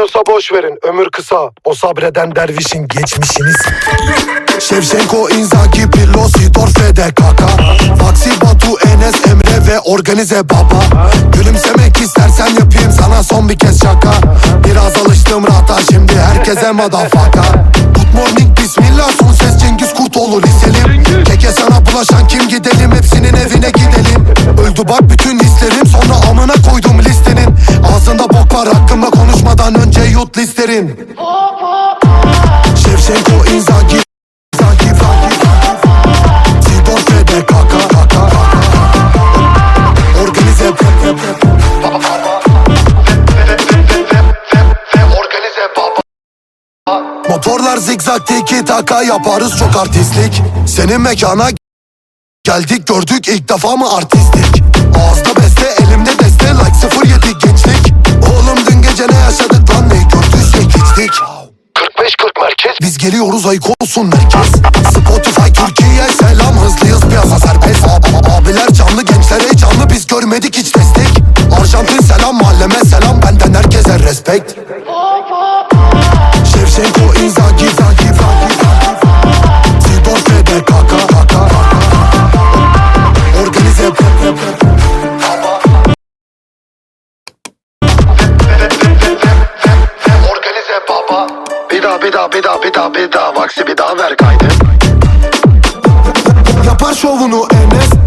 Anlamıyorsa boş verin. Ömür kısa. O sabreden dervişin geçmişiniz Şevşenko, Inzaghi, Pirlo, Sidor, Fede, Kaka. Faksi, Batu, Enes, Emre ve organize baba. Gülümsemek istersen yapayım sana son bir kez şaka. Biraz alıştım rahata şimdi herkese madafaka. Good morning, bismillah son ses Cengiz Kurtoğlu liselim Keke sana bulaşan kim gidelim hepsinin evine gidelim. Öldü bak bütün hislerim sonra amına koydum listenin. Ağzında bok var hakkımda önce yut listerin Şevşenko, Inzaghi. Inzaghi, Inzaghi, Sidor, Fede, Kaka, Kaka, Organize. Organize. Motorlar zigzag tiki taka yaparız çok artistlik. Senin mekana geldik gördük ilk defa mı artistlik? Ağızda beste elimde deste like 07 gençlik. Oğlum dün gece ne yaşadık Biz geliyoruz ayık olsun merkez Spotify Türkiye selam. Hızlıyız piyasa serbest Ab- Abiler canlı gençlere canlı biz görmedik hiç destek. Arjantin selam mahalleme selam. Benden herkese respect Bir daha bir daha bir daha bir daha bir daha Vaksi bir daha ver kaydı. Yapar şovunu Enes